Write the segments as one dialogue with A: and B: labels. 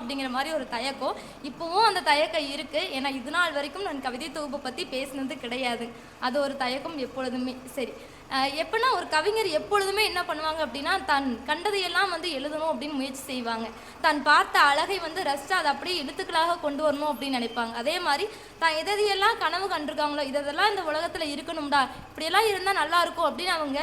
A: அப்படிங்கிற மாதிரி ஒரு தயக்கம். இப்போவும் அந்த தயக்கம் இருக்குது ஏன்னா இது நாள் வரைக்கும் நான் கவிதை தொகுப்பை பற்றி பேசினது கிடையாது. அது ஒரு தயக்கம் எப்பொழுதுமே. சரி. எப்படின்னா ஒரு கவிஞர் எப்பொழுதுமே என்ன பண்ணுவாங்க அப்படின்னா தான் கண்டதையெல்லாம் வந்து எழுதணும் அப்படின்னு முயற்சி செய்வாங்க. தான் பார்த்த அழகை வந்து ரசித்து அதை அப்படியே எழுத்துக்களாக கொண்டு வரணும் அப்படின்னு நினைப்பாங்க. அதே மாதிரி தான் எதையெல்லாம் கனவு கண்டிருக்காங்களோ இதெல்லாம் இந்த உலகத்தில் இருக்கணும்டா இப்படியெல்லாம் இருந்தால் நல்லா இருக்கும் அப்படின்னு அவங்க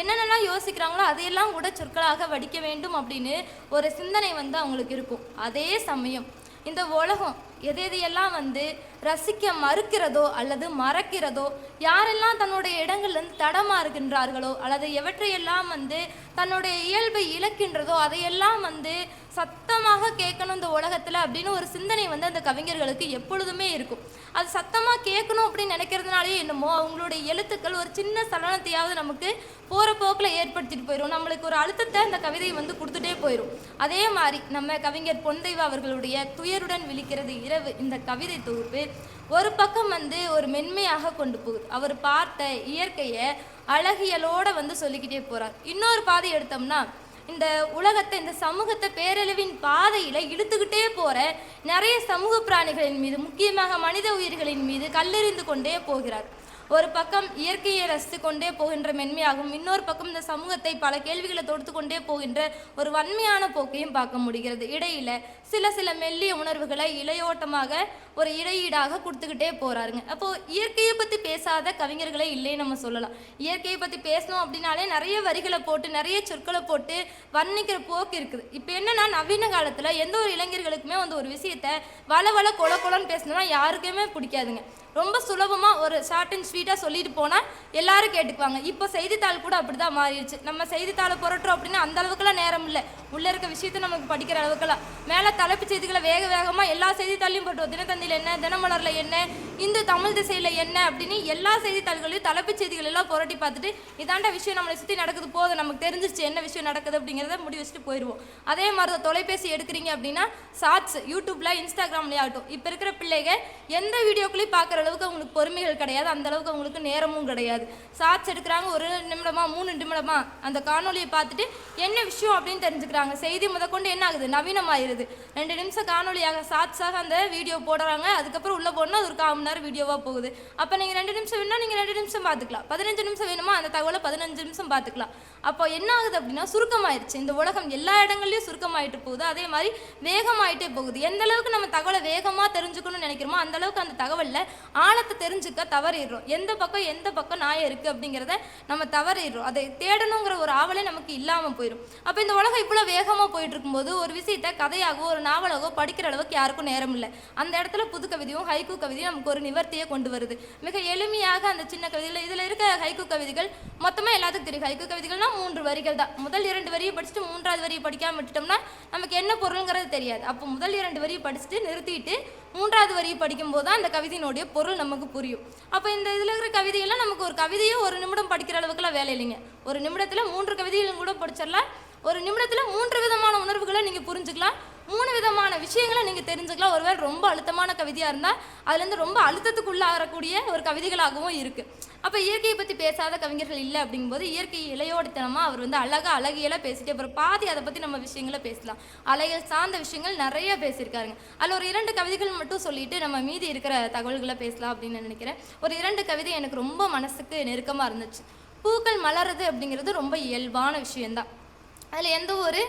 A: என்னென்னலாம் யோசிக்கிறாங்களோ அதையெல்லாம் கூட சொற்களாக வடிக்க வேண்டும் அப்படின்னு ஒரு சிந்தனை வந்து அவங்களுக்கு இருக்கும். அதே சமயம் இந்த உலகம் எது எதையெல்லாம் வந்து ரசிக்க மறுக்கிறதோ அல்லது மறக்கிறதோ யாரெல்லாம் தன்னுடைய இடங்கள்லேருந்து தடமாறுகின்றார்களோ அல்லது எவற்றையெல்லாம் வந்து தன்னுடைய இயல்பை இழக்கின்றதோ அதையெல்லாம் வந்து சத்தமாக கேட்கணும் இந்த உலகத்தில் அப்படின்னு ஒரு சிந்தனை வந்து அந்த கவிஞர்களுக்கு எப்பொழுதுமே இருக்கும். அது சத்தமாக கேட்கணும் அப்படின்னு நினைக்கிறதுனாலே என்னமோ அவங்களுடைய எழுத்துக்கள் ஒரு சின்ன சலனத்தையாவது நமக்கு போகிற போக்கில் ஏற்படுத்திட்டு போயிடும் நம்மளுக்கு ஒரு அழுத்தத்தை அந்த கவிதை வந்து கொடுத்துட்டே போயிடும் அதே மாதிரி நம்ம கவிஞர் பொன்தெய்வா அவர்களுடைய துயருடன் விழிக்கிறது இரவு. இந்த கவிதை தொகுப்பு ஒரு பக்கம் வந்து ஒரு மென்மையாக கொண்டு போகுது அவர் பார்த்த இயற்கையை அழகியலோட வந்து சொல்லிக்கிட்டே போறார். இன்னொரு பாதை எடுத்தோம்னா இந்த உலகத்தை இந்த சமூகத்தை பேரழிவின் பாதையில இழுத்துக்கிட்டே போற நிறைய சமூக பிராணிகளின் மீது முக்கியமாக மனித உயிர்களின் மீது கல்லெறிந்து கொண்டே போகிறார். ஒரு பக்கம் இயற்கையை ரசித்து கொண்டே போகின்ற மென்மையாகவும் இன்னொரு பக்கம் இந்த சமூகத்தை பல கேள்விகளை தொடுத்து கொண்டே போகின்ற ஒரு வன்மையான போக்கையும் பார்க்க முடிகிறது. இடையில சில சில மெல்லிய உணர்வுகளை இளையோட்டமாக ஒரு இடையீடாக கொடுத்துக்கிட்டே போறாருங்க. அப்போ இயற்கையை பத்தி பேசாத கவிஞர்களே இல்லைன்னு நம்ம சொல்லலாம். இயற்கையை பத்தி பேசணும் அப்படின்னாலே நிறைய வரிகளை போட்டு நிறைய சொற்களை போட்டு வர்ணிக்கிற போக்கு இருக்குது. இப்போ என்னன்னா நவீன காலத்துல எந்த ஒரு இளைஞர்களுக்குமே வந்து ஒரு விஷயத்த வள வள கொல கொலன்னு பேசணும்னா யாருக்குமே பிடிக்காதுங்க. ரொம்ப சுலபமாக ஒரு ஷார்ட் அண்ட் ஸ்வீட்டாக சொல்லிட்டு போனால் எல்லாரும் கேட்டுக்குவாங்க. இப்போ செய்தித்தாள் கூட அப்படி தான் மாறிடுச்சு. நம்ம செய்தித்தாளை புரட்டுறோம் அப்படின்னா அந்த அளவுக்குலாம் நேரம் இல்லை. உள்ளே இருக்க விஷயத்த நமக்கு படிக்கிற அளவுக்குலாம் மேலே தலைப்புச் செய்திகளை வேக வேகமாக எல்லா செய்தித்தாளையும் போட்டுருவோம் தினத்தந்தியில் என்ன தினமலரில் என்ன இந்து தமிழ் திசையில் என்ன அப்படின்னு எல்லா செய்தித்தாள்களையும் தலைப்புச் செய்திகள் எல்லாம் புரட்டி பார்த்துட்டு இதாண்ட விஷயம் நம்மளை சுற்றி நடக்குது போதும் நமக்கு தெரிஞ்சிச்சு என்ன விஷயம் நடக்குது அப்படிங்கிறத முடி வச்சுட்டு போயிடுவோம். அதே மாதிரி தான் தொலைபேசி எடுக்கிறீங்க அப்படின்னா ஷார்ட்ஸ் யூடியூப்ல இன்ஸ்டாகிராம்லேயே ஆகட்டும். இப்போ இருக்கிற பிள்ளைங்க எந்த வீடியோக்குள்ளேயும் பார்க்குற அளவுக்கு அவங்களுக்கு பொறுமைகள் கிடையாது அந்த அளவுக்கு அவங்களுக்கு நேரமும் கிடையாது. ஷார்ட்ஸ் எடுக்கிறாங்க ஒரு நிமிடமா மூணு நிமிடமா அந்த காணொலியை பார்த்துட்டு என்ன விஷயம் அப்படின்னு தெரிஞ்சுக்கிறாங்க. செய்தி முதற்கொண்டு என்ன ஆகுது? நவீனமாயிருது. ரெண்டு நிமிஷம் காணொலியாக ஷார்ட்ஸாக அந்த வீடியோ போடுறாங்க. அதுக்கப்புறம் உள்ளே போனால் அது ஒரு கால் மணி நேரம் வீடியோவாக போகுது. அப்போ நீங்கள் ரெண்டு நிமிஷம் வேணும்னா நீங்கள் ரெண்டு நிமிஷம் பார்த்துக்கலாம். பதினஞ்சு நிமிஷம் வேணுமா? அந்த தகவலை பதினஞ்சு நிமிஷம் பார்த்துக்கலாம். அப்போ என்ன ஆகுது அப்படின்னா சுருக்கமாயிருச்சு. இந்த உலகம் எல்லா இடங்கள்லையும் சுருக்கமாயிட்டு போகுது. அதே மாதிரி வேகமாயிட்டே போகுது. எந்த அளவுக்கு நம்ம தகவலை வேகமாக தெரிஞ்சுக்கணும்னு நினைக்கிறோமோ அந்த அளவுக்கு அந்த தகவலில் ஆழத்தை தெரிஞ்சுக்க தவறிடுறோம். எந்த பக்கம் எந்த பக்கம் நாயம் இருக்குது அப்படிங்கிறத நம்ம தவறிடுறோம். அதை தேடணுங்கிற ஒரு ஆவலே நமக்கு இல்லாமல் போயிடும். அப்போ இந்த உலகம் இவ்வளோ வேகமாக போயிட்டு இருக்கும்போது ஒரு விஷயத்தை கதையாகவோ ஒரு நாவலாகவோ படிக்கிற அளவுக்கு யாருக்கும் நேரம் இல்லை. அந்த இடத்துல புது கவிதையும் ஹைக்கூ கவிதையும் நமக்கு ஒரு நிவர்த்தியை கொண்டு வருது. மிக எளிமையாக அந்த சின்ன கவிதையில் இதில் இருக்க ஹைக்கூ கவிதைகள் மொத்தமாக எல்லாத்துக்கும் தெரியும். ஹைக்கூ கவிதைகள்னா மூன்று வரிகள் தான். முதல் இரண்டு வரியை படிச்சுட்டு மூன்றாவது வரியை படிக்காமல் விட்டுட்டோம்னா நமக்கு என்ன பொருளுங்கிறது தெரியாது. அப்போ முதல் இரண்டு வரியை படிச்சுட்டு நிறுத்திட்டு மூன்றாவது வரியை படிக்கும்போது தான் அந்த கவிதையினுடைய பொருள் நமக்கு புரியும். அப்போ இந்த இதில் இருக்கிற கவிதையெல்லாம் நமக்கு ஒரு கவிதையும் ஒரு நிமிடம் படிக்கிற அளவுக்குலாம் வேலை இல்லைங்க. ஒரு நிமிடத்தில் மூன்று கவிதைகளும் கூட படிச்சிடலாம். ஒரு நிமிடத்தில் மூன்று விதமான உணர்வுகளை நீங்கள் புரிஞ்சுக்கலாம். மூணு விதமான விஷயங்களை நீங்கள் தெரிஞ்சுக்கலாம். ஒருவேளை ரொம்ப அழுத்தமான கவிதையாக இருந்தால் அதுலேருந்து ரொம்ப அழுத்தத்துக்குள்ளாகக்கூடிய ஒரு கவிதைகளாகவும் இருக்குது அப்போ இயற்கையை பற்றி பேசாத கவிஞர்கள் இல்லை அப்படிங்கும்போது இயற்கை இளையோடித்தனமாக அவர் வந்து அழகாக அழகியெல்லாம் பேசிட்டு அப்புறம் பாதி அதை பற்றி நம்ம விஷயங்களை பேசலாம். அலைகள் சார்ந்த விஷயங்கள் நிறைய பேசியிருக்காருங்க. அதில் ஒரு இரண்டு கவிதைகள் மட்டும் சொல்லிட்டு நம்ம மீதி இருக்கிற தகவல்களை பேசலாம் அப்படின்னு நினைக்கிறேன். ஒரு இரண்டு கவிதை எனக்கு ரொம்ப மனசுக்கு நெருக்கமாக இருந்துச்சு. பூக்கள் மலருது அப்படிங்கிறது ரொம்ப இயல்பான விஷயந்தான் அதில் எந்த ஒரு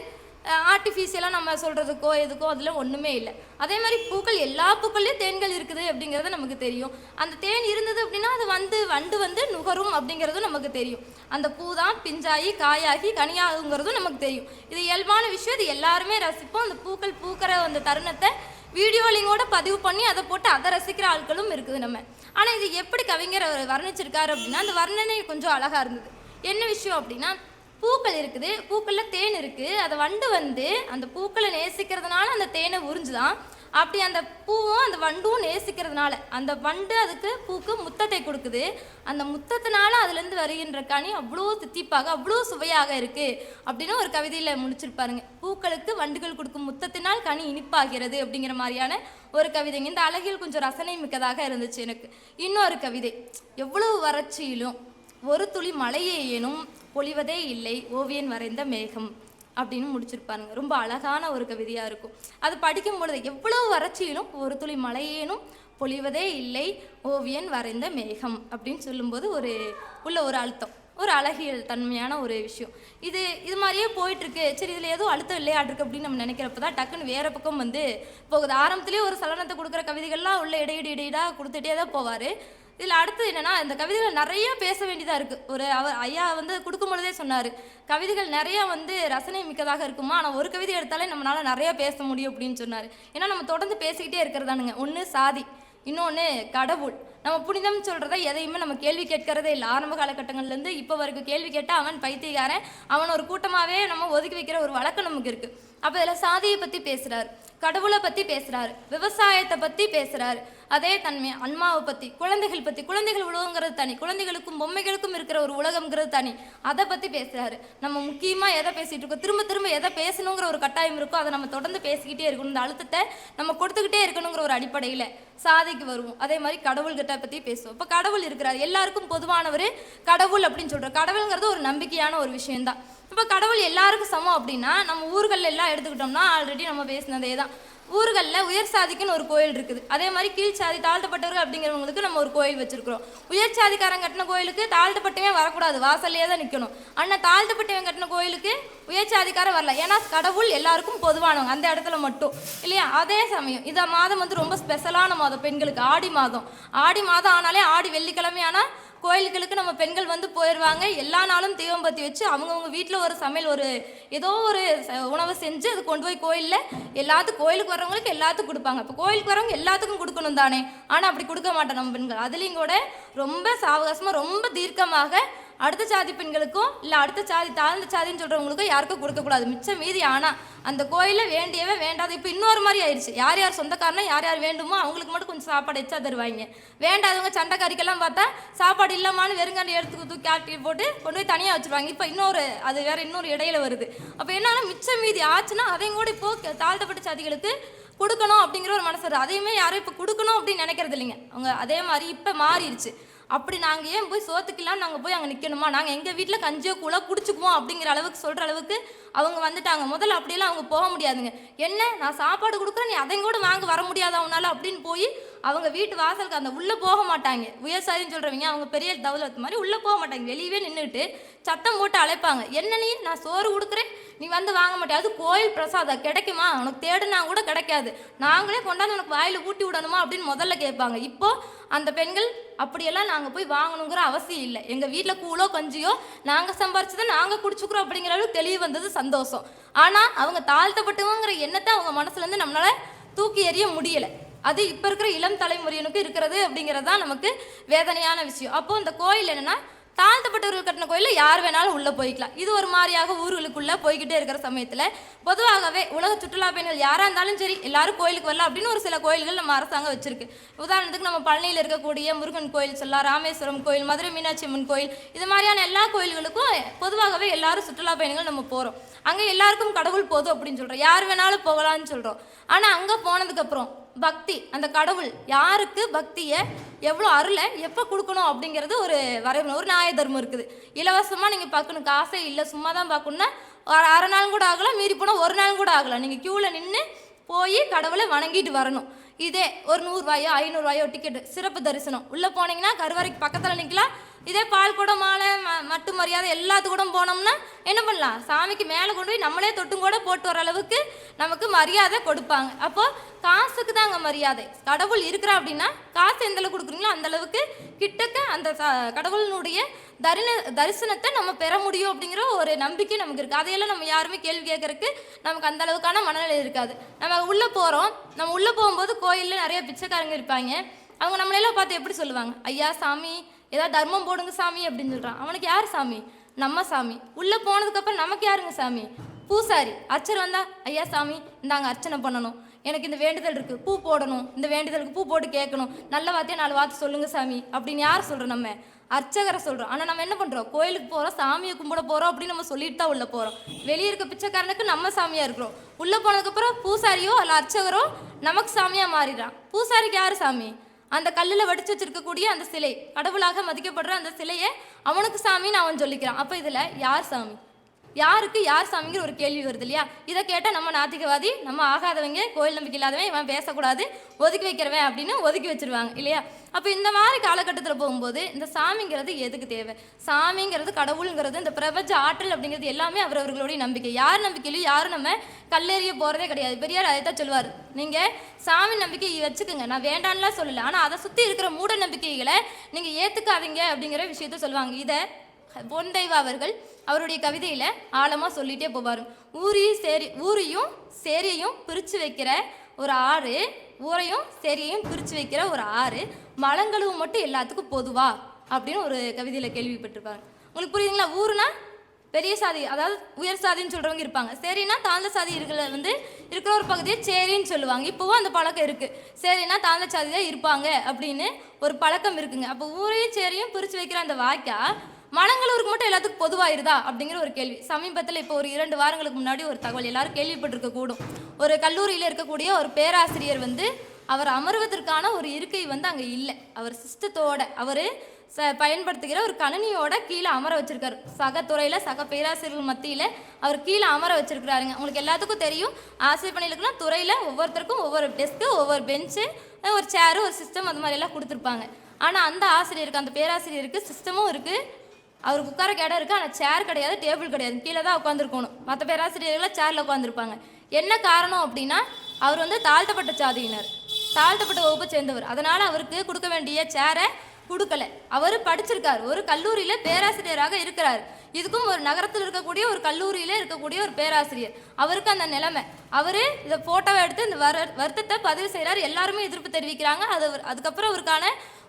A: ஆர்டிஃபிஷியலாக நம்ம சொல்கிறதுக்கோ எதுக்கோ அதில் ஒன்றுமே இல்லை. அதே மாதிரி பூக்கள் எல்லா பூக்கள்லேயும் தேன்கள் இருக்குது அப்படிங்கிறது நமக்கு தெரியும். அந்த தேன் இருந்தது அப்படின்னா அது வந்து வண்டு வந்து நுகரும் அப்படிங்கிறதும் நமக்கு தெரியும். அந்த பூ தான் பிஞ்சாகி காயாகி கனியாகுங்கிறதும் நமக்கு தெரியும். இது இயல்பான விஷயம் இது எல்லாருமே ரசிப்போம். அந்த பூக்கள் பூக்கிற அந்த தருணத்தை வீடியோலிங்கோட பதிவு பண்ணி அதை போட்டு அதை ரசிக்கிற ஆட்களும் இருக்குது நம்ம. ஆனால் இது எப்படி கவிஞர் அவர் வர்ணிச்சிருக்காரு அப்படின்னா அந்த வர்ணனை கொஞ்சம் அழகாக இருந்தது. என்ன விஷயம் அப்படின்னா பூக்கள் இருக்குது பூக்களில் தேன் இருக்குது அதை வண்டு வந்து அந்த பூக்களை நேசிக்கிறதுனால அந்த தேனை உறிஞ்சுதான். அப்படி அந்த பூவும் அந்த வண்டும் நேசிக்கிறதுனால அந்த வண்டு அதுக்கு பூக்கு முத்தத்தை கொடுக்குது. அந்த முத்தத்தினால அதுலேருந்து வருகின்ற கனி அவ்வளோ தித்திப்பாக அவ்வளோ சுவையாக இருக்குது அப்படின்னு ஒரு கவிதையில் முடிச்சிருப்பாருங்க. பூக்களுக்கு வண்டுகள் கொடுக்கும் முத்தத்தினால் கனி இனிப்பாகிறது அப்படிங்கிற மாதிரியான ஒரு கவிதைங்க. இந்த அழகில் கொஞ்சம் ரசனை மிக்கதாக இருந்துச்சு எனக்கு. இன்னொரு கவிதை. எவ்வளவு வறட்சியிலும் ஒரு துளி மழையே ஏனும் பொழிவதே இல்லை ஓவியன் வரைந்த மேகம் அப்படின்னு முடிச்சிருப்பாருங்க. ரொம்ப அழகான ஒரு கவிதையாக இருக்கும். அது படிக்கும் பொழுது எவ்வளோ வறட்சியிலும் ஒரு துளி மழையேனும் பொழிவதே இல்லை ஓவியன் வரைந்த மேகம் அப்படின்னு சொல்லும்போது ஒரு உள்ள ஒரு அழுத்தம் ஒரு அழகியல் தன்மையான ஒரு விஷயம். இது இது மாதிரியே போயிட்டுருக்கு. சரி இதில் ஏதோ அழுத்தம் இல்லையாட்டிருக்கு அப்படின்னு நம்ம நினைக்கிறப்ப தான் டக்குன்னு வேறு பக்கம் வந்து போகுது. ஆரம்பத்துலேயே ஒரு சலனத்தை கொடுக்குற கவிதைகள்லாம் உள்ள இடையிடு இடையிடாக கொடுத்துட்டே தான் போவார். இதில் அடுத்து என்னென்னா இந்த கவிதைகள் நிறைய பேச வேண்டியதாக இருக்குது ஒரு அவர் ஐயா வந்து கொடுக்கும் பொழுதே சொன்னார் கவிதைகள் நிறைய வந்து ரசனை மிக்கதாக இருக்குமா? ஆனால் ஒரு கவிதை எடுத்தாலே நம்மளால் நிறைய பேச முடியும் அப்படின்னு சொன்னார். ஏன்னா நம்ம தொடர்ந்து பேசிக்கிட்டே இருக்கிறதானுங்க. ஒன்று சாதி இன்னொன்று கடவுள். நம்ம புனிதம் சொல்கிறத எதையுமே நம்ம கேள்வி கேட்கறதே இல்லை. ஆரம்ப காலகட்டங்கள்லேருந்து இப்போ வரைக்கும் கேள்வி கேட்டால் அவன் பைத்தியக்காரன். அவன் ஒரு கூட்டமாகவே நம்ம ஒதுக்கி வைக்கிற ஒரு வழக்கம் நமக்கு இருக்குது அப்போ இதில் சாதியை பற்றி பேசுகிறார் கடவுளை பற்றி பேசுகிறார் விவசாயத்தை பற்றி பேசுகிறார் அதே தன்மை அன்மாவை பற்றி குழந்தைகள் பற்றி குழந்தைகள் உலகங்கிறது தனி குழந்தைகளுக்கும் பொம்மைகளுக்கும் இருக்கிற ஒரு உலகம்ங்கிறது தனி. அதை பற்றி பேசுகிறாரு நம்ம முக்கியமாக எதை பேசிகிட்டு இருக்கோம்? திரும்ப திரும்ப எதை பேசணுங்கிற ஒரு கட்டாயம் இருக்கோ அதை நம்ம தொடர்ந்து பேசிக்கிட்டே இருக்கணும். இந்த அழுத்தத்தை நம்ம கொடுத்துக்கிட்டே இருக்கணுங்கிற ஒரு அடிப்படையில் சாதிக்கு வருவோம். அதே மாதிரி கடவுள்கிட்ட பற்றி பேசுவோம். இப்போ கடவுள் இருக்கிறார். எல்லாருக்கும் பொதுவானவர் கடவுள் அப்படின்னு சொல்கிறோம் கடவுளுங்கிறது ஒரு நம்பிக்கையான ஒரு விஷயம்தான். இப்போ கடவுள் எல்லாருக்கும் சமம் அப்படின்னா நம்ம ஊர்களில் எல்லாம் எடுத்துக்கிட்டோம்னா ஆல்ரெடி நம்ம பேசினதே தான் ஊர்களில் உயர் சாதிக்குன்னு ஒரு கோயில் இருக்குது. அதே மாதிரி கீழ் சாதி தாழ்த்தப்பட்டவர்கள் அப்படிங்கிறவங்களுக்கு நம்ம ஒரு கோயில் வச்சிருக்கிறோம். உயர் சாதிக்காரன் கட்டின கோயிலுக்கு தாழ்த்தப்பட்டவன் வரக்கூடாது. வாசல்லையே தான் நிற்கணும் ஆனால் தாழ்த்தப்பட்டவன் கட்டின கோயிலுக்கு உயர் சாதிக்காரன் வரல. ஏன்னா கடவுள் எல்லாருக்கும் பொதுவானவங்க. அந்த இடத்துல மட்டும். இல்லையா? அதே சமயம் இந்த மாதம் வந்து ரொம்ப ஸ்பெஷலான மாதம். பெண்களுக்கு ஆடி மாதம். ஆடி மாதம் ஆனாலே ஆடி வெள்ளிக்கிழமை ஆனால் கோயில்களுக்கு நம்ம பெண்கள் வந்து போயிடுவாங்க எல்லா நாளும் தீபம் பற்றி வச்சு அவங்கவுங்க வீட்டில் ஒரு சமையல் ஒரு ஏதோ ஒரு ச- உணவை செஞ்சு அது கொண்டு போய் கோயிலில் எல்லாத்துக்கும் கோயிலுக்கு வர்றவங்களுக்கு எல்லாத்துக்கும் கொடுப்பாங்க. இப்போ கோயிலுக்கு வரவங்க எல்லாத்துக்கும் கொடுக்கணும் தானே? ஆனால் அப்படி கொடுக்க மாட்டோம் நம்ம பெண்கள். அதுலேயும் கூட ரொம்ப சாவகாசமாக ரொம்ப தீர்க்கமாக அடுத்த சாதி பெண்களுக்கும் இல்லை அடுத்த சாதி தாழ்ந்த சாதின்னு சொல்கிறவங்களுக்கும் யாருக்கும் கொடுக்கக்கூடாது மிச்சம் மீதி ஆனால் அந்த கோயிலில் வேண்டியவே வேண்டாத இப்போ இன்னொரு மாதிரி ஆயிடுச்சு. யார் யார் சொந்தக்காரனா யார் யார் வேண்டுமோ அவங்களுக்கு மட்டும் கொஞ்சம் சாப்பாடு எச்சா தருவாங்க. வேண்டாதவங்க சண்டைக்காரிக்கெல்லாம் பார்த்தா சாப்பாடு இல்லைமான்னு வெறுங்காண்டி எடுத்து தூக்கி ஆட்டி போட்டு கொண்டு போய் தனியாக வச்சுருவாங்க. இப்போ இன்னொரு அது வேற இன்னொரு இடையில வருது. அப்போ என்னன்னா மிச்சம் மீதி ஆச்சுன்னா அதையும் கூட இப்போ தாழ்த்தப்பட்ட சாதிகளுக்கு கொடுக்கணும் அப்படிங்கிற ஒரு மனசு வருது. அதையுமே யாரும் இப்போ கொடுக்கணும் அப்படின்னு நினைக்கிறது இல்லைங்க. அவங்க அதே மாதிரி இப்போ மாறிடுச்சு. அப்படி நாங்கள் ஏன் போய் சோத்துக்கலாம் நாங்கள் போய் அங்கே நிற்கணுமா நாங்கள் எங்கள் வீட்டில் கஞ்சியோ கூட குடிச்சுக்குவோம் அப்படிங்கிற அளவுக்கு சொல்கிற அளவுக்கு அவங்க வந்துட்டாங்க. முதல்ல அப்படியெல்லாம் அவங்க போக முடியாதுங்க. என்ன? நான் சாப்பாடு கொடுக்குறேன் நீ அதையும் கூட வாங்க வர முடியாதா உன்னால்? அப்படின்னு போய் அவங்க வீட்டு வாசலுக்கு அந்த உள்ளே போக மாட்டாங்க. விவசாயின்னு சொல்கிறவங்க அவங்க பெரிய தௌலத் மாதிரி உள்ளே போக மாட்டாங்க. வெளியவே நின்றுட்டு சத்தம் போட்டு அழைப்பாங்க. என்ன நான் சோறு கொடுக்குறேன் நீ வந்து வாங்க மாட்டே அது கோயில் பிரசாதம். கிடைக்குமா? உனக்கு தேடுனா கூட கிடைக்காது. நாங்களே கொண்டாந்து உனக்கு வாயில் ஊட்டி விடணுமா? அப்படின்னு முதல்ல கேட்பாங்க. இப்போது அந்த பெண்கள் அப்படியெல்லாம் நாங்கள் போய் வாங்கணுங்கிற அவசியம் இல்லை. எங்கள் வீட்டில் கூழோ கஞ்சியோ நாங்கள் சம்பாரிச்சதை நாங்கள் குடிச்சுக்கிறோம். அப்படிங்கிற அளவுக்கு தெளிவு வந்தது சந்தோஷம். ஆனால் அவங்க தாழ்த்தப்பட்டவங்கிற எண்ணத்தை அவங்க மனசுலேருந்து நம்மளால தூக்கி எறிய முடியலை. அது இப்போ இருக்கிற இளம் தலைமுறையினுக்கு இருக்கிறது அப்படிங்கிறது தான் நமக்கு வேதனையான விஷயம். அப்போ இந்த கோயில் என்னன்னா தாழ்த்தப்பட்டவர்கள் கட்டின கோயிலில் யார் வேணாலும் உள்ளே போய்க்கலாம். இது ஒரு மாதிரியாக ஊர்களுக்குள்ளே போய்கிட்டே இருக்கிற சமயத்தில் பொதுவாகவே உலக சுற்றுலா பயணிகள் யாராக இருந்தாலும் சரி எல்லாரும் கோயிலுக்கு வரலாம் அப்படின்னு ஒரு சில கோயில்கள் நம்ம அரசாங்கம் வச்சிருக்கு. உதாரணத்துக்கு நம்ம பழனியில் இருக்கக்கூடிய முருகன் கோயில் சொல்லலாம் ராமேஸ்வரம் கோயில் மதுரை மீனாட்சி அம்மன் கோயில் இது மாதிரியான எல்லா கோயில்களுக்கும் பொதுவாகவே எல்லாரும் சுற்றுலா பயணிகள் நம்ம போகிறோம் அங்கே எல்லாருக்கும் கடவுள் போதும் அப்படின்னு சொல்கிறோம் யார் வேணாலும் போகலாம்னு சொல்கிறோம் ஆனால் அங்கே போனதுக்கப்புறம் பக்தி. அந்த கடவுள் யாருக்கு பக்தியை எவ்வளோ அருளை எப்போ கொடுக்கணும் அப்படிங்கிறது ஒரு வரைமுறை ஒரு நியாய தர்மம் இருக்குது. இலவசமாக நீங்கள் பார்க்கணும். காசே இல்லை சும்மா தான் பார்க்கணுன்னா ஒரு அரை நாள் கூட ஆகலாம் மீறி போனால் ஒரு நாள் கூட ஆகலாம். நீங்கள் க்யூவில் நின்று போய் கடவுளை வணங்கிட்டு வரணும். இதே ஒரு நூறுரூவாயோ ஐநூறுரூவாயோ டிக்கெட்டு சிறப்பு தரிசனம். உள்ளே போனீங்கன்னா கருவறைக்கு பக்கத்தில் நிற்கலாம் இதே பால் குடம் மாலை ம மட்டு மரியாதை எல்லாத்து போனோம்னா என்ன பண்ணலாம்? சாமிக்கு மேலே கொண்டு போய் நம்மளே தொட்டும் கூட போட்டு வர அளவுக்கு நமக்கு மரியாதை கொடுப்பாங்க. அப்போது காசுக்கு தாங்க மரியாதை. கடவுள் இருக்கிறா அப்படின்னா காசு எந்த அளவுக்கு கொடுக்குறீங்களோ அந்த அளவுக்கு கிட்டக்க அந்த கடவுளினுடைய தரின தரிசனத்தை நம்ம பெற முடியும் அப்படிங்கிற ஒரு நம்பிக்கை நமக்கு இருக்குது அதையெல்லாம் நம்ம யாருமே கேள்வி கேட்கறதுக்கு நமக்கு அந்த அளவுக்கான மனநிலை இருக்காது. நம்ம உள்ளே போகிறோம் நம்ம உள்ளே போகும்போது கோயிலில் நிறைய பிச்சைக்காரங்க இருப்பாங்க. அவங்க நம்மளையெல்லாம் பார்த்து எப்படி சொல்லுவாங்க? ஐயா சாமி ஏதாவது தர்மம் போடுங்க சாமி அப்படின்னு சொல்கிறான் அவனுக்கு யார் சாமி? நம்ம சாமி. உள்ளே போனதுக்கப்புறம் நமக்கு யாருங்க சாமி? பூசாரி. அர்ச்சர் வந்தா ஐயா சாமி இந்தாங்க அர்ச்சனை பண்ணணும். எனக்கு இந்த வேண்டுதல் இருக்கு. பூ போடணும். இந்த வேண்டுதலுக்கு பூ போட்டு கேட்கணும். நல்ல வார்த்தையை நாலு வார்த்தை சொல்லுங்க சாமி. அப்படின்னு யார் சொல்கிறோம் நம்ம? அர்ச்சகரை சொல்கிறோம் ஆனால் நம்ம என்ன பண்ணுறோம் கோயிலுக்கு போகிறோம் சாமியை கும்பிட போகிறோம் அப்படின்னு நம்ம சொல்லிட்டு தான் உள்ளே போகிறோம் வெளியே இருக்க பிச்சைக்காரனுக்கு நம்ம சாமியாக இருக்கிறோம். உள்ளே போனதுக்கப்புறம் பூசாரியோ அல்ல அர்ச்சகரோ நமக்கு சாமியாக மாறிடுறான். பூசாரிக்கு யாரு சாமி? அந்த கல்லில் வடிச்சு வச்சிருக்கக்கூடிய அந்த சிலை. கடவுளாக மதிக்கப்படுற அந்த சிலையை அவனுக்கு சாமின்னு அவன் சொல்லிக்கிறான். அப்போ இதில் யார் சாமி? யாருக்கு யார் சாமிங்கிற ஒரு கேள்வி வருது இல்லையா? இதை கேட்டால் நம்ம நாத்திகவாதி நம்ம ஆகாதவங்க கோயில் நம்பிக்கை இல்லாதவன் இவன் பேசக்கூடாது ஒதுக்கி வைக்கிறவன் அப்படின்னு ஒதுக்கி வச்சிருவாங்க இல்லையா? அப்போ இந்த மாதிரி காலகட்டத்தில் போகும்போது இந்த சாமிங்கிறது எதுக்கு தேவை? சாமிங்கிறது கடவுளுங்கிறது இந்த பிரபஞ்ச ஆற்றல் அப்படிங்கிறது எல்லாமே அவரவர்களுடைய நம்பிக்கை. யார் நம்பிக்கையிலையும் யாரும் நம்ம கல்லெறிய போகிறதே கிடையாது. பெரியார் அதை தான் சொல்லுவார். நீங்கள் சாமி நம்பிக்கை வச்சுக்கோங்க. நான் வேண்டான்லாம் சொல்லலை. ஆனால் அதை சுற்றி இருக்கிற மூட நம்பிக்கைகளை நீங்கள் ஏற்றுக்காதீங்க அப்படிங்கிற விஷயத்த சொல்லுவாங்க. இதை பொன் அவர்கள் அவருடைய கவிதையில் ஆழமாக சொல்லிகிட்டே போவார். ஊரையும் சேரி ஊரையும் சேரியையும் பிரித்து வைக்கிற ஒரு ஆறு ஊரையும் சேரியையும் பிரித்து வைக்கிற ஒரு ஆறு மலங்களும் மட்டும் எல்லாத்துக்கும் பொதுவா அப்படின்னு ஒரு கவிதையில் கேள்விப்பட்டிருப்பாங்க உங்களுக்கு புரியுதுங்களா? ஊருனா பெரிய சாதி அதாவது உயர் சாதின்னு சொல்கிறவங்க இருப்பாங்க. சரின்னா தாழ்ந்த சாதி இருக்கிற வந்து இருக்கிற ஒரு பகுதியை சேரின்னு சொல்லுவாங்க. இப்போவும் அந்த பழக்கம் இருக்குது சரின்னா தாழ்ந்த சாதி தான் இருப்பாங்க அப்படின்னு ஒரு பழக்கம் இருக்குங்க. அப்போ ஊரையும் சேரியும் பிரித்து வைக்கிற அந்த வாய்க்கா மலங்களூருக்கு மட்டும் எல்லாத்துக்கும் பொதுவாயிருதா? அப்படிங்கிற ஒரு கேள்வி. சமீபத்தில் இப்போ ஒரு இரண்டு வாரங்களுக்கு முன்னாடி ஒரு தகவல் எல்லாரும் கேள்விப்பட்டிருக்க கூடும். ஒரு கல்லூரியில் இருக்கக்கூடிய ஒரு பேராசிரியர் வந்து அவர் அமர்வதற்கான ஒரு இருக்கை வந்து அங்கே இல்லை. அவர் சிஸ்டத்தோட அவர் ச பயன்படுத்துகிற ஒரு கணினியோட கீழே அமர வச்சிருக்காரு. சக துறையில் சக பேராசிரியர்கள் மத்தியில் அவர் கீழே அமர வச்சிருக்கிறாருங்க. உங்களுக்கு எல்லாத்துக்கும் தெரியும். ஆசிரியர் பணிகளுக்குலாம் துறையில் ஒவ்வொருத்தருக்கும் ஒவ்வொரு டெஸ்க்கு ஒவ்வொரு பெஞ்சு ஒரு சேரு ஒரு சிஸ்டம் அது மாதிரி எல்லாம் கொடுத்துருப்பாங்க. ஆனால் அந்த ஆசிரியருக்கு அந்த பேராசிரியருக்கு சிஸ்டமும் இருக்குது அவருக்கு உட்கார இடம் இருக்குது ஆனால் சேர் கிடையாது டேபிள் கிடையாது. கீழே தான் உட்காந்துருக்கணும் மற்ற பேராசிரியர்கள்லாம் சேரில் உட்காந்துருப்பாங்க என்ன காரணம் அப்படின்னா அவர் வந்து தாழ்த்தப்பட்ட சாதியினர். தாழ்த்தப்பட்ட வகுப்பை சேர்ந்தவர். அதனால் அவருக்கு கொடுக்க வேண்டிய சேரை கொடுக்கல. அவர் படிச்சிருக்கார். ஒரு கல்லூரியில் பேராசிரியராக இருக்கிறார். இதுக்கும் ஒரு நகரத்தில் இருக்கக்கூடிய ஒரு கல்லூரியிலே இருக்கக்கூடிய ஒரு பேராசிரியர். அவருக்கு அந்த நிலைமை. அவர் இதை ஃபோட்டோவை எடுத்து இந்த வர வருத்தத்தை பதிவு செய்கிறார் எல்லாருமே எதிர்ப்பு தெரிவிக்கிறாங்க. அது அதுக்கப்புறம் அவருக்கான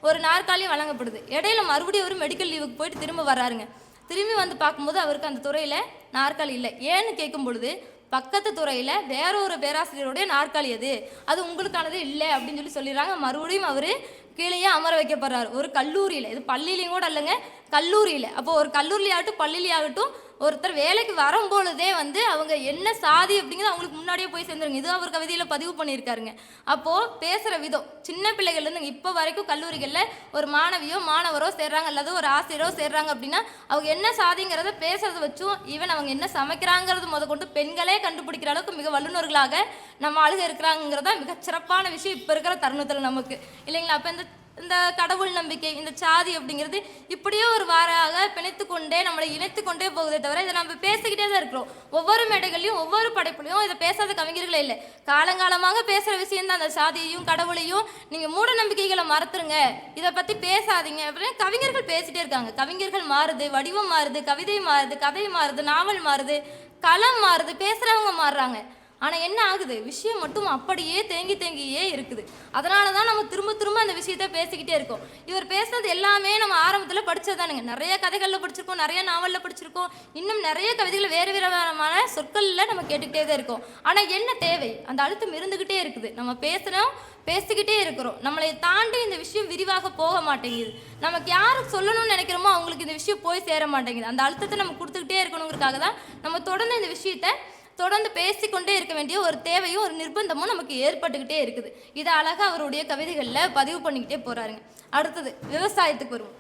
A: ஒரு நாற்காலியும் வழங்கப்படுது. இடையில மறுபடியும் அவர் மெடிக்கல் லீவுக்கு போயிட்டு திரும்ப வர்றாருங்க. திரும்பி வந்து பார்க்கும்போது அவருக்கு அந்த துறையில் நாற்காலி இல்லை. ஏன்னு கேட்கும் பொழுது பக்கத்து துறையில் வேற ஒரு பேராசிரியருடைய நாற்காலி அது. அது உங்களுக்கானது இல்லை அப்படின்னு சொல்லி சொல்லிடுறாங்க. மறுபடியும் அவர் கீழேயே அமர வைக்கப்படுறார். ஒரு கல்லூரியில் இது பள்ளியிலையும் கூட இல்லைங்க கல்லூரியில். அப்போ ஒரு கல்லூரியாகட்டும் பள்ளியிலையாகட்டும் ஒருத்தர் வேலைக்கு வரும்பொழுதே வந்து அவங்க என்ன சாதி அப்படிங்கிறது அவங்களுக்கு முன்னாடியே போய் சேர்ந்துருங்க. இது அவர் கவிதையில் பதிவு பண்ணியிருக்காருங்க. அப்போது பேசுகிற விதம் சின்ன பிள்ளைகள்லேருந்து இப்போ வரைக்கும் கல்லூரிகளில் ஒரு மாணவியோ மாணவரோ சேர்றாங்க அல்லது ஒரு ஆசிரியரோ சேர்றாங்க அப்படின்னா அவங்க என்ன சாதிங்கிறத பேசுறத வச்சும் ஈவன் அவங்க என்ன சமைக்கிறாங்கிறது முத கொண்டு பெண்களே கண்டுபிடிக்கிற அளவுக்கு மிக வல்லுநர்களாக நம்ம ஆளுக இருக்கிறாங்கிறதா மிகச்சிறப்பான விஷயம் இப்போ இருக்கிற தருணத்தில் நமக்கு. இல்லைங்களா? அப்போ இந்த இந்த கடவுள் நம்பிக்கை இந்த சாதி அப்படிங்கிறது இப்படியே ஒரு வாராக பிணைத்து கொண்டே நம்மளை இணைத்து கொண்டே போகுதே தவிர இதை நம்ம பேசிக்கிட்டே தான் இருக்கிறோம். ஒவ்வொரு மேடைகளையும் ஒவ்வொரு படைப்புலையும் இதை பேசாத கவிஞர்களே இல்லை. காலங்காலமாக பேசுகிற விஷயம் தான் அந்த சாதியையும் கடவுளையும் நீங்கள் மூட நம்பிக்கைகளை மறத்துருங்க இதை பற்றி பேசாதீங்க அப்படின்னு கவிஞர்கள் பேசிகிட்டே இருக்காங்க. கவிஞர்கள் மாறுது வடிவம் மாறுது கவிதை மாறுது கதை மாறுது நாவல் மாறுது களம் மாறுது பேசுகிறவங்க மாறுறாங்க. ஆனால் என்ன ஆகுது? விஷயம் மட்டும் அப்படியே தேங்கி தேங்கியே இருக்குது. அதனால தான் நம்ம திரும்ப திரும்ப அந்த விஷயத்த பேசிக்கிட்டே இருக்கோம். இவர் பேசுனது எல்லாமே நம்ம ஆரம்பத்தில் படிச்சதுதானுங்க. நிறைய கதைகளில் படிச்சிருக்கோம் நிறைய நாவலில் படிச்சிருக்கோம். இன்னும் நிறைய கவிதைகள் வேறு விதமான சொற்களில் நம்ம கேட்டுக்கிட்டே தான் இருக்கோம். ஆனால் என்ன தேவை? அந்த அழுத்தம் இருந்துக்கிட்டே இருக்குது. நம்ம பேசுகிறோம் பேசிக்கிட்டே இருக்கிறோம். நம்மளை தாண்டி இந்த விஷயம் விரிவாக போக மாட்டேங்குது. நமக்கு யாருக்கு சொல்லணும்னு நினைக்கிறோமோ அவங்களுக்கு இந்த விஷயம் போய் சேர மாட்டேங்குது. அந்த அழுத்தத்தை நம்ம கொடுத்துக்கிட்டே இருக்கணுங்கிறதுக்காக தான் நம்ம தொடர்ந்து இந்த விஷயத்தை தொடர்ந்து பேசிக்கொண்டே இருக்க வேண்டிய ஒரு தேவையும் ஒரு நிர்பந்தமும் நமக்கு ஏற்பட்டுக்கிட்டே இருக்குது. இதை அழகாக அவருடைய கவிதைகளில் பதிவு பண்ணிக்கிட்டே போகிறாருங்க அடுத்தது விவசாயத்துக்கு வருவோம்.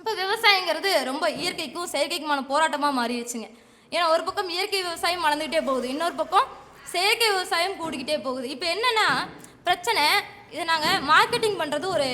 A: இப்போ விவசாயங்கிறது ரொம்ப இயற்கைக்கும் செயற்கைக்குமான போராட்டமாக மாறிடுச்சுங்க. ஏன்னா ஒரு பக்கம் இயற்கை விவசாயம் வளர்ந்துக்கிட்டே போகுது இன்னொரு பக்கம் செயற்கை விவசாயம் கூடிக்கிட்டே போகுது. இப்போ என்னென்னா பிரச்சனை இதை நாங்கள் மார்க்கெட்டிங் பண்ணுறது ஒரு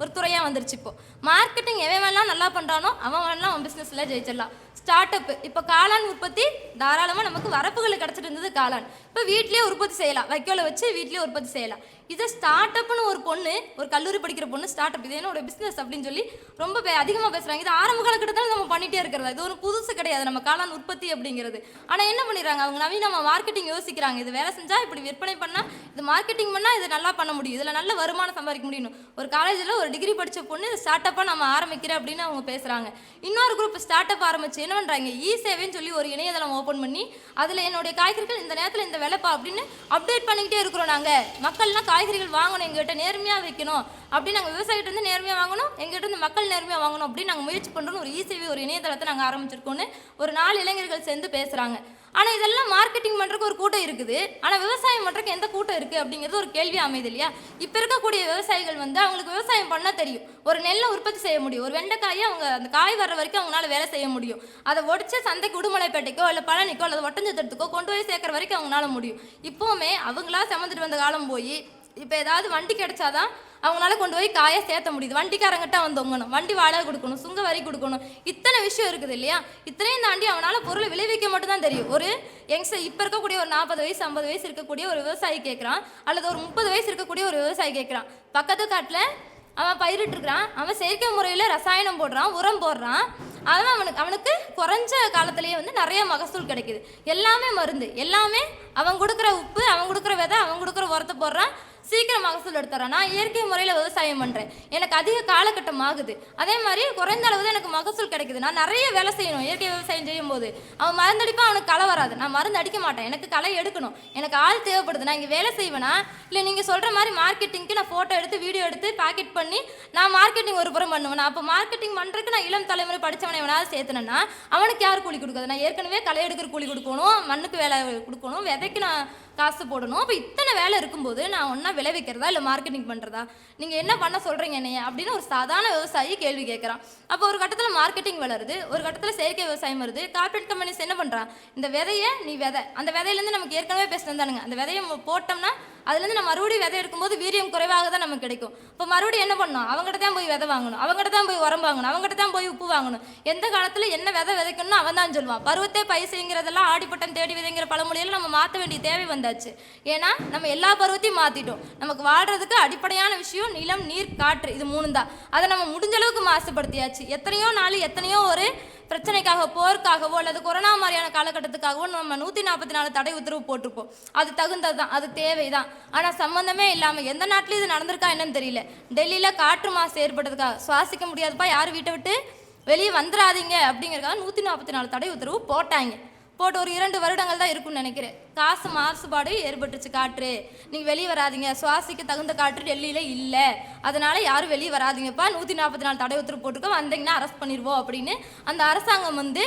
A: ஒரு துறையாக வந்துருச்சு இப்போ. மார்க்கெட்டிங் எவன் வேணாலும் நல்லா பண்ணுறானோ அவன் வேணாலும் அவன் பிஸ்னஸில் ஜெயிச்சிடலாம். ஸ்டார்ட் அப் இப்போ காளான் உற்பத்தி தாராளமாக நமக்கு வரப்புகள் கிடச்சிட்டு இருந்தது காளான். இப்போ வீட்லேயே உற்பத்தி செய்யலாம். வைக்கோலை வச்சு வீட்லேயே உற்பத்தி செய்யலாம். இதை ஸ்டார்ட் அப்னு ஒரு பொண்ணு ஒரு கல்லூரி படிக்கிற பொண்ணு ஸ்டார்ட் அப் இது என்னோட பிஸ்னஸ் அப்படின்னு சொல்லி ரொம்ப அதிகமாக பேசுகிறாங்க இது ஆரம்ப காலகட்டத்தில் நம்ம பண்ணிகிட்டே இருக்கிறது. இது ஒரு புதுசு கிடையாது. நம்ம காளான் உற்பத்தி அப்படிங்கிறது. ஆனால் என்ன பண்ணிடுறாங்க? அவங்க நவீன மார்க்கெட்டிங் யோசிக்கிறாங்க. இது வேலை செஞ்சால் இப்படி விற்பனை பண்ணால் இது மார்க்கெட்டிங் பண்ணால் இது நல்லா பண்ண முடியும். இதில் நல்ல வருமானம் சம்பாதிக்க முடியும். ஒரு காலேஜில் ஒரு டிகிரி படித்த பொண்ணு இது ஸ்டார்ட் அப்பாக நம்ம ஆரம்பிக்கிறேன் அப்படின்னு அவங்க பேசுகிறாங்க இன்னொரு குரூப் ஸ்டார்ட் அப் ஆரம்பிச்சு என்ன பண்ணுறாங்க இ சேவைன்னு சொல்லி ஒரு இணையதளம் ஓப்பன் பண்ணி அதில் என்னுடைய காய்கறிகள் இந்த நேரத்தில் இந்த விலைப்பா அப்படின்னு அப்டேட் பண்ணிக்கிட்டே இருக்கிறோம் நாங்கள் மக்கள்லாம் காய்கறிகள் வாங்கணும் எங்ககிட்ட நேர்மையாக வைக்கணும். அப்படின்னு நாங்கள் விவசாயிகிட்ட இருந்து நேர்மையாக வாங்கணும் எங்ககிட்ட இருந்து மக்கள் நேர்மையாக வாங்கணும் அப்படின்னு நாங்கள் முயற்சி பண்ணுறோம் ஒரு இசேவை ஒரு இணையதளத்தை நாங்கள் ஆரம்பிச்சிருக்கோன்னு ஒரு நாலு இளைஞர்கள் சேர்ந்து பேசுகிறாங்க ஆனால் இதெல்லாம் மார்க்கெட்டிங் பண்ணுறக்கு ஒரு கூட்டம் இருக்குது. ஆனால் விவசாயம் பண்ணுறக்கு எந்த கூட்டம் இருக்குது அப்படிங்கிறது ஒரு கேள்வி அமையுது இல்லையா? இப்போ இருக்கக்கூடிய விவசாயிகள் வந்து அவங்களுக்கு விவசாயம் பண்ண தெரியும். ஒரு நெல்லை உற்பத்தி செய்ய முடியும். ஒரு வெண்டைக்காயை அவங்க அந்த காய் வர்ற வரைக்கும் அவங்களால வேலை செய்ய முடியும். அதை ஒடிச்சு சந்தைக்கு உடுமலைப்பேட்டைக்கோ இல்லை பழனிக்கோ அல்லது ஒட்டஞ்சத்திரத்துக்கோ கொண்டு போய் சேர்க்குற வரைக்கும் அவங்களால முடியும். இப்போவுமே அவங்களா சமந்துட்டு வந்த காலம் போய் இப்போ ஏதாவது வண்டி கிடைச்சாதான் அவங்களால கொண்டு போய் காயை சேர்த்த முடியுது. வண்டிக்காரங்கிட்ட அவன் தொங்கணும். வண்டி வாடகை கொடுக்கணும் சுங்க வரி கொடுக்கணும். இத்தனை விஷயம் இருக்குது இல்லையா? இத்தனையும் தாண்டி அவனால் பொருளை விளைவிக்க மட்டும் தான் தெரியும். ஒரு யங்ஸ்டர் இப்போ இருக்கக்கூடிய ஒரு நாற்பது வயசு ஐம்பது வயசு இருக்கக்கூடிய ஒரு விவசாயி கேட்குறான் அல்லது ஒரு முப்பது வயசு இருக்கக்கூடிய ஒரு விவசாயி கேட்குறான் பக்கத்து காட்டில் அவன் பயிரிட்டுருக்கிறான். அவன் செயற்கை முறையில் ரசாயனம் போடுறான் உரம் போடுறான். அவன் அவனுக்கு அவனுக்கு குறைஞ்ச காலத்திலேயே வந்து நிறைய மகசூல் கிடைக்குது. எல்லாமே மருந்து. எல்லாமே அவன் கொடுக்குற உப்பு அவன் கொடுக்குற விதை அவன் கொடுக்குற உரத்தை போடுறான். சீக்கிரம் மகசூல் எடுத்துறான் நான் இயற்கை முறையில் விவசாயம் பண்ணுறேன் எனக்கு அதிக காலகட்டம் ஆகுது. அதே மாதிரி குறைந்த அளவு தான் எனக்கு மகசூல் கிடைக்குது. நான் நிறைய வேலை செய்யணும். இயற்கை விவசாயம் செய்யும் போது. அவன் மருந்தடிப்பான் அவனுக்கு களை வராது. நான் மருந்து அடிக்க மாட்டேன். எனக்கு களை எடுக்கணும். எனக்கு ஆள் தேவைப்படுது. நான் இங்கே வேலை செய்வேனா? இல்லை நீங்கள் சொல்கிற மாதிரி மார்க்கெட்டிங்க்கு நான் ஃபோட்டோ எடுத்து வீடியோ எடுத்து பேக்கெட் பண்ணி நான் மார்க்கெட்டிங் ஒரு புறம் பண்ணுவேன்? அப்போ மார்க்கெட்டிங் பண்ணுறதுக்கு நான் இளம் தலைமுறை படித்தவனை எவனாவது சேர்த்துனேன்னா அவனுக்கு யார் கூலி கொடுக்குறது? நான் ஏற்கனவே களை எடுக்கிற கூலி கொடுக்கணும் மண்ணுக்கு வேலை கொடுக்கணும் விதைக்கு நான் காசு போடணும். அப்போ இத்தனை வேலை இருக்கும்போது நான் ஒன்றா விளைவிக்கிறதா இல்லை மார்க்கெட்டிங் பண்ணுறதா நீங்கள் என்ன பண்ண சொல்கிறீங்க என்னைய? அப்படின்னு ஒரு சாதாரண விவசாயி கேள்வி கேட்குறான். அப்போ ஒரு கட்டத்தில் மார்க்கெட்டிங் வளருது ஒரு கட்டத்தில் செயற்கை விவசாயம் வருது கார்ப்பரேட் கம்பெனிஸ் என்ன பண்ணுறான் இந்த விதையை நீ விதை. அந்த விதையிலேருந்து நமக்கு ஏற்கனவே பேசினதானுங்க அந்த விதையை போட்டோம்னா அதுலேருந்து நம்ம மறுபடியும் விதை எடுக்கும்போது வீரியம் குறைவாக தான் நமக்கு கிடைக்கும். இப்போ மறுபடியும் என்ன பண்ணணும்? அவங்ககிட்ட தான் போய் விதை வாங்கணும். அவங்ககிட்ட தான் போய் உரம் வாங்கணும். அவங்ககிட்ட தான் போய் உப்பு வாங்கணும். எந்த காலத்தில் என்ன விதை விதைக்கணும்னு அவன் தான் சொல்லுவான். பருவத்தே பைசைங்கிறதெல்லாம் ஆடிப்பட்டம் தேடி விதைங்கிற பழமொழியில் நம்ம மாற்ற வேண்டிய தேவை வந்தாச்சு. ஏன்னா நம்ம எல்லா பருவத்தையும் மாற்றிட்டோம் நமக்கு வாழ்கிறதுக்கு அடிப்படையான விஷயம் நிலம் நீர் காற்று. இது மூணு தான் அதை நம்ம முடிஞ்ச அளவுக்கு மாசுபடுத்தியாச்சு. எத்தனையோ நாள் எத்தனையோ ஒரு பிரச்சனைக்காக போருக்காகவோ அல்லது கொரோனா மாதிரியான காலகட்டத்துக்காகவோ நம்ம நூற்றி நாற்பத்தி நாலு தடை உத்தரவு போட்டிருப்போம். அது தகுந்தது தான் அது தேவை தான் ஆனால் சம்மந்தமே இல்லாமல் எந்த நாட்டிலும் இது நடந்திருக்கா என்னன்னு தெரியல. டெல்லியில் காற்று மாசு ஏற்பட்டதுக்காக சுவாசிக்க முடியாதுப்பா யார் வீட்டை விட்டு? வெளியே வந்துடாதீங்க அப்படிங்கிறதுக்காக நூற்றி நாற்பத்தி நாலு தடை உத்தரவு போட்டாங்க. போட்டு ஒரு இரண்டு வருடங்கள் தான் இருக்கும்னு நினைக்கிறேன். காசு மாசுபாடு ஏற்பட்டுச்சு காற்று. நீங்கள் வெளியே வராதீங்க. சுவாசிக்க தகுந்த காற்று டெல்லியில் இல்லை. அதனால் யாரும் வெளியே வராதீங்கப்பா. நூற்றி நாற்பத்தி நாலு தடை உத்தரவு போட்டுக்க வந்தீங்கன்னா அரெஸ்ட் பண்ணிடுவோம் அப்படின்னு அந்த அரசாங்கம் வந்து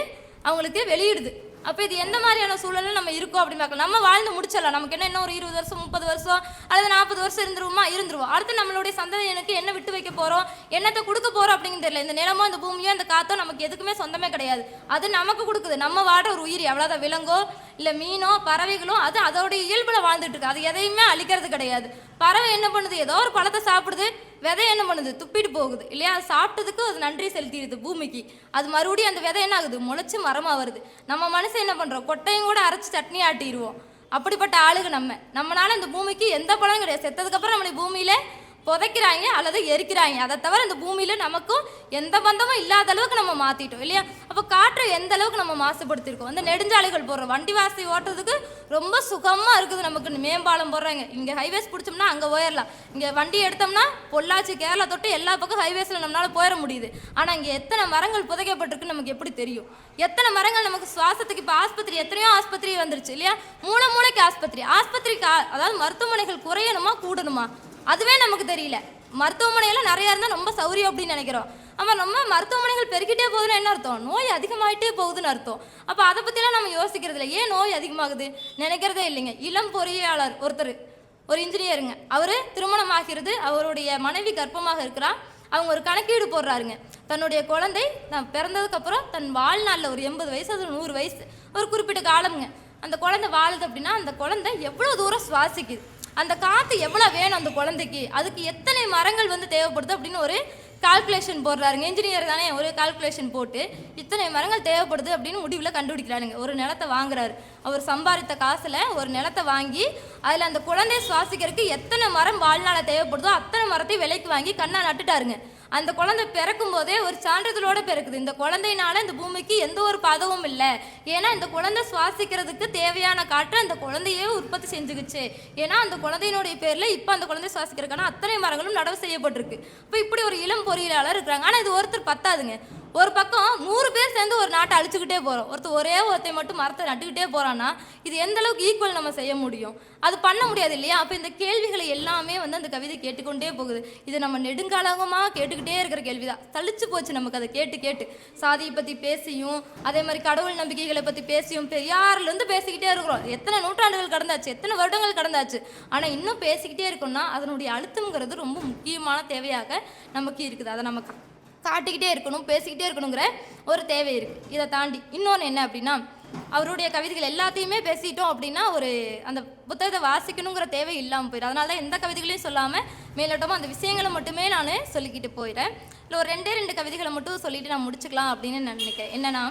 A: அவங்களுக்கு வெளியிடுது. அப்போ இது எந்த மாதிரியான சூழல்ல நம்ம இருக்கோம் அப்படின்னு பார்க்கலாம். நம்ம வாழ்ந்து முடிச்சிடலாம். நமக்கு என்ன இன்னும் ஒரு இருபது வருஷம் முப்பது வருஷம் அல்லது நாற்பது வருஷம் இருந்துருவோமா? இருந்துருவோம். அடுத்து நம்மளுடைய சந்ததியனுக்கு என்ன விட்டு வைக்க போகிறோம் என்னத்தை கொடுக்க போகிறோம் அப்படிங்கிறது தெரியல. இந்த நிலமோ இந்த பூமியோ இந்த காத்தோ நமக்கு எதுக்குமே சொந்தமே கிடையாது. அது நமக்கு கொடுக்குது. நம்ம வாட ஒரு உயிர் அவ்வளோதான் விலங்கோ இல்லை மீனோ பறவைகளோ அது அதோடைய இயல்புல வாழ்ந்துட்டு இருக்கு. அது எதையுமே அழிக்கிறது கிடையாது. பறவை என்ன பண்ணுது? ஏதோ ஒரு பழத்தை சாப்பிடுது. விதை என்ன பண்ணுது? துப்பிட்டு போகுது. இல்லையா? அது சாப்பிட்டதுக்கு அது நன்றி செலுத்திடுது பூமிக்கு. அது மறுபடியும் அந்த விதை என்ன ஆகுது? முளைச்சி மரமாக வருது. நம்ம மனசு என்ன பண்ணுறோம் கொட்டையும் கூட அரைச்சி சட்னி ஆட்டிடுவோம். அப்படிப்பட்ட ஆளுங்க நம்ம. நம்மனால இந்த பூமிக்கு எந்த பழமும் கிடையாது. செத்ததுக்கப்புறம் நம்மளுடைய பூமியில புதைக்கிறாங்க அல்லது எரிக்கிறாங்க. அதை தவிர இந்த பூமியில் நமக்கும் எந்த பந்தமும் இல்லாத அளவுக்கு நம்ம மாற்றிட்டோம் இல்லையா? அப்போ காற்றை எந்த அளவுக்கு நம்ம மாசுபடுத்தியிருக்கோம்? அந்த நெடுஞ்சாலைகள் போடுறோம். வண்டி வாசி ஓட்டுறதுக்கு ரொம்ப சுகமாக இருக்குது நமக்கு. மேம்பாலம் போடுறாங்க. இங்கே ஹைவேஸ் பிடிச்சோம்னா அங்கே போயிடலாம் இங்கே வண்டி எடுத்தோம்னா பொள்ளாச்சி கேரளா தொட்டு எல்லா பக்கம் ஹைவேஸில் நம்மளால போயிட முடியுது. ஆனால் இங்கே எத்தனை மரங்கள் புதைக்கப்பட்டிருக்குன்னு நமக்கு எப்படி தெரியும்? எத்தனை மரங்கள் நமக்கு சுவாசத்துக்கு இப்போ ஆஸ்பத்திரி எத்தனையோ ஆஸ்பத்திரி வந்துருச்சு இல்லையா? மூளை மூளைக்கு ஆஸ்பத்திரி. ஆஸ்பத்திரிக்கு அதாவது மருத்துவமனைகள் குறையணுமா கூடணுமா? அதுவே நமக்கு தெரியல. மருத்துவமனையெல்லாம் நிறையா இருந்தால் ரொம்ப சௌரியம் அப்படின்னு நினைக்கிறோம். ஆமாம் நம்ம மருத்துவமனைகள் பெருக்கிட்டே போகுதுன்னு என்ன அர்த்தம்? நோய் அதிகமாகிட்டே போகுதுன்னு அர்த்தம். அப்போ அதை பற்றிலாம் நம்ம யோசிக்கிறது இல்லை ஏன் நோய் அதிகமாகுது? நினைக்கிறதே இல்லைங்க. இளம் பொறியாளர் ஒருத்தர் ஒரு இன்ஜினியருங்க. அவர் திருமணம் ஆகிறது அவருடைய மனைவி கர்ப்பமாக இருக்கிறா. அவங்க ஒரு கணக்கீடு போடுறாருங்க. தன்னுடைய குழந்தை தான் பிறந்ததுக்கப்புறம் தன் வாழ்நாளில் ஒரு எண்பது வயசு அது நூறு வயசு ஒரு குறிப்பிட்ட காலம்ங்க. அந்த குழந்தை வாழுது அப்படின்னா அந்த குழந்தை எவ்வளோ தூரம் சுவாசிக்குது? அந்த காற்று எவ்வளோ வேணும் அந்த குழந்தைக்கு? அதுக்கு எத்தனை மரங்கள் வந்து தேவைப்படுது அப்படின்னு ஒரு கால்குலேஷன் போடுறாருங்க. இன்ஜினியர் தானே ஒரு கால்குலேஷன் போட்டு இத்தனை மரங்கள் தேவைப்படுது அப்படின்னு முடிவில் கண்டுபிடிக்கிறாருங்க. ஒரு நிலத்தை வாங்குறாரு. அவர் சம்பாதித்த காசில் ஒரு நிலத்தை வாங்கி அதில் அந்த குழந்தைய சுவாசிக்கிறதுக்கு எத்தனை மரம் வாழ்நாள தேவைப்படுதோ அத்தனை மரத்தையும் விலைக்கு வாங்கி கண்ணா நட்டுட்டாருங்க. அந்த குழந்தை பிறக்கும் போதே ஒரு சான்றிதழோட பிறக்குது. இந்த குழந்தையினால இந்த பூமிக்கு எந்த ஒரு பதவும் இல்லை. ஏன்னா இந்த குழந்தை சுவாசிக்கிறதுக்கு தேவையான காற்று அந்த குழந்தையே உற்பத்தி செஞ்சுக்குச்சு. ஏன்னா அந்த குழந்தையினுடைய பேர்ல இப்போ அந்த குழந்தை சுவாசிக்கிறதுக்கான அத்தனை மரங்களும் நடவு செய்யப்பட்டிருக்கு. இப்போ இப்படி ஒரு இளம் பொறியியலாளர் இருக்கிறாங்க. ஆனால் இது ஒருத்தர் பத்தாதுங்க. ஒரு பக்கம் நூறு பேர் சேர்ந்து ஒரு நாட்டை அழிச்சுக்கிட்டே போகிறோம் ஒருத்தர் ஒரே ஒருத்தை மட்டும் மரத்தை நட்டுக்கிட்டே போகிறான்னா இது எந்த அளவுக்கு ஈக்குவல் நம்ம செய்ய முடியும்? அது பண்ண முடியாது இல்லையா? அப்போ இந்த கேள்விகளை எல்லாமே வந்து அந்த கவிதை கேட்டுக்கொண்டே போகுது. இது நம்ம நெடுங்காலமாக கேட்டுக்கிட்டே இருக்கிற கேள்வி தான் தளிச்சு போச்சு நமக்கு அதை கேட்டு கேட்டு. சாதியை பற்றி பேசியும் அதே மாதிரி கடவுள் நம்பிக்கைகளை பற்றி பேசியும் பெரியார்லேருந்து பேசிக்கிட்டே இருக்கிறோம். எத்தனை நூற்றாண்டுகள் கடந்தாச்சு? எத்தனை வருடங்கள் கடந்தாச்சு? ஆனால் இன்னும் பேசிக்கிட்டே இருக்கோம்னா அதனுடைய அழுத்தம்ங்கிறது ரொம்ப முக்கியமான தேவையாக நமக்கு இருக்குது. அதை நம்ம காட்டிக்கிட்டே இருக்கணும் பேசிக்கிட்டே இருக்கணுங்கிற ஒரு தேவை இருக்குது இதை தாண்டி இன்னொன்று என்ன அப்படின்னா அவருடைய கவிதைகள் எல்லாத்தையுமே பேசிட்டோம் அப்படின்னா ஒரு அந்த புத்தகத்தை வாசிக்கணுங்கிற தேவை இல்லாமல் போயிடும். அதனால தான் எந்த கவிதைகளையும் சொல்லாமல் மேலோட்டமாக அந்த விஷயங்களை மட்டுமே நான் சொல்லிக்கிட்டு போயிடுறேன் இல்லை ஒரு ரெண்டே ரெண்டு கவிதைகளை மட்டும் சொல்லிட்டு நான் முடிச்சுக்கலாம் அப்படின்னு நான் நினைக்கிறேன். என்னென்னா